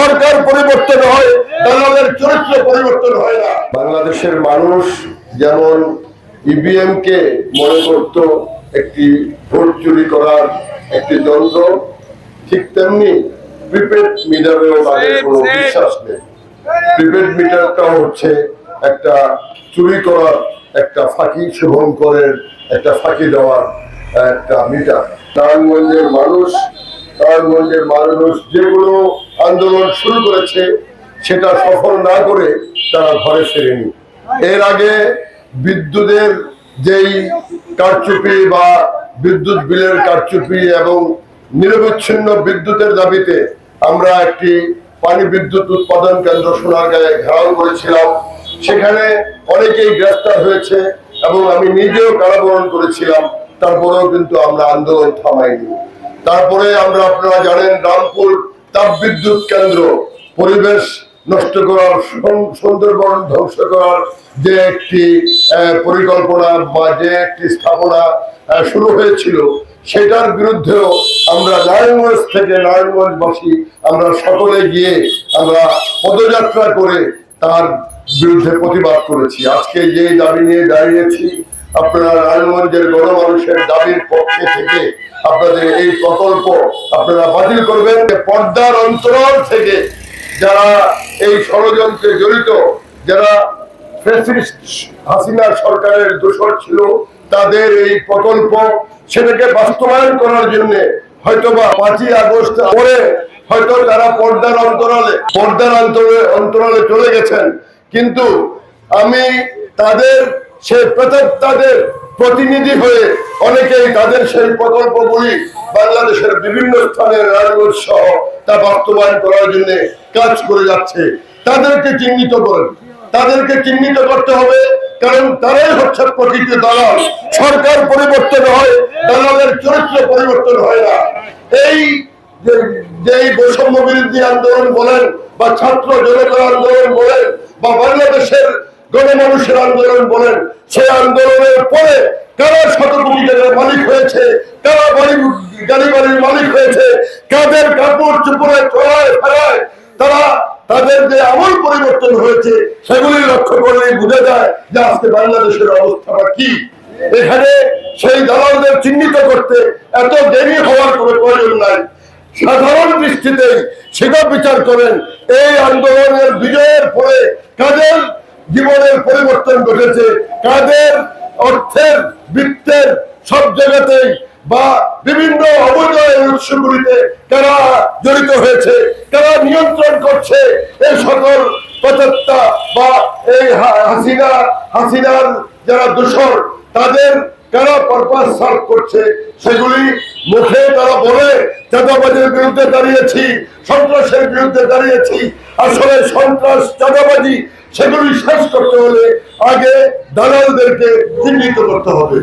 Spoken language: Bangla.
সরকার পরিবর্তন হয় দালালের চরিত্র পরিবর্তন হয় না। বাংলাদেশের মানুষ যেমন ইভিএম কে মনে করত একটি ভোট চুরি করার একটি যন্ত্র ঠিক তেমনি প্রিপেড মিটারেও তাদের কোনো বিশ্বাস নেই। প্রিপেড মিটারটাও হচ্ছে একটা চুরি করার একটা ফাঁকি শুভঙ্করের একটা ফাঁকি দেওয়ার একটা মিটার। নারায়ণগঞ্জের মানুষ নারায়ণগঞ্জের মানুষ যেগুলো আন্দোলন শুরু করেছে, সেটা সফল না করে তারা ঘরে ফেরেনি। এর আগে বিদ্যুতের যেই কারচুপি বা বিদ্যুৎ বিলের কারচুপি এবং নিরবিচ্ছিন্ন বিদ্যুতের দাবিতে আমরা একটি পানি বিদ্যুৎ উৎপাদন কেন্দ্র সোনারগাঁয়ে ঘেরাও করেছিলাম, সেখানে অনেকেই গ্রেফতার হয়েছে এবং আমি নিজেও কারাবরণ করেছিলাম, তারপরেও কিন্তু আমরা আন্দোলন থামাইনি। তারপরে আমরা আপনারা জানেন, রামপুর তাপবিদ্যুৎ কেন্দ্র পরিবেশ নষ্ট করার সুন্দরবন ধ্বংস করার যে একটি পরিকল্পনা বা যে একটি স্থাপনা শুরু হয়েছিল, সেটার বিরুদ্ধেও আমরা নারায়ণগঞ্জ থেকে নারায়ণগঞ্জবাসী আমরা সকলে গিয়ে আমরা পদযাত্রা করে তার বিরুদ্ধে প্রতিবাদ করেছি। আজকে যে দাবি নিয়ে দাঁড়িয়েছি আপনারা নারায়ণগঞ্জের গণমানুষের দাবির পক্ষে থেকে আপনাদের এই প্রকল্প আপনারা বাতিল করবেন পর্দার অন্তরাল থেকে যারা এই ষড়যন্ত্রে জড়িত, যারা হাসিনা সরকারের দোষর ছিল, তাদের এই প্রকল্প সেটাকে বাস্তবায়ন করার জন্য হয়তোবা পাঁচই আগস্ট পরে হয়তো তারা পর্দার অন্তরালে, পর্দার অন্তরে অন্তরালে চলে গেছেন। কিন্তু আমি তাদের সেই তাদের প্রতিনিধি হয়ে অনেকেই তাদের সেই প্রকল্পগুলি বাংলাদেশের বিভিন্ন স্থানে রাজগঞ্জ সহ তা বাস্তবায়ন করার জন্য কাজ করে যাচ্ছে। তাদেরকে চিহ্নিত করেন। তাদেরকে চিহ্নিত করতে হবে, কারণ তারাই হচ্ছে প্রকৃত দালাল। সরকার পরিবর্তন হয়, দালালের চরিত্র পরিবর্তন হয় না। এই যে- বৈষম্য বিরোধী আন্দোলন বলেন, বা ছাত্র জনতার আন্দোলন বলেন, বা বাংলাদেশের গণমানুষের আন্দোলন বলেন, সেই আন্দোলনের পরে কারা টাকার মালিক হয়েছে, কারা বাড়ি গাড়ি বাড়ির মালিক হয়েছে, কাদের কাপড় চুপড়ে চলায় ফেরায়, তারা তাদের যে আমল পরিবর্তন হয়েছে, সেগুলি লক্ষ্য করলেই বোঝা যায় যে আজকে বাংলাদেশের অবস্থাটা কি। এখানে সেই দালালদের চিহ্নিত করতে এত দেরি হওয়ার কোনো প্রয়োজন নাই। সাধারণ দৃষ্টিতে সেটা বিচার করেন, এই আন্দোলনের বিজয়ের পরে কাদের জীবনের পরিবর্তন ঘটেছে। কাদের, অর্থের, বৃত্তের সব জায়গাতেই বা বিভিন্ন অবৈধ উৎসগুলিতে কারা জড়িত হয়েছে, কারা নিয়ন্ত্রণ করছে, এই সকল প্রচেষ্টা বা এই হাসিনা, হাসিনার যারা দূষর, তাদের কারা পারপাস সার্ভ করছে, সেগুলি মুখে তারা বলে চাঁদাবাজির বিরুদ্ধে দাঁড়িয়েছি, সন্ত্রাসের বিরুদ্ধে দাঁড়িয়েছি। আসলে সন্ত্রাস চাঁদাবাজি সেগুলি শেষ করতে হলে আগে দালালদেরকে চিহ্নিত করতে হবে।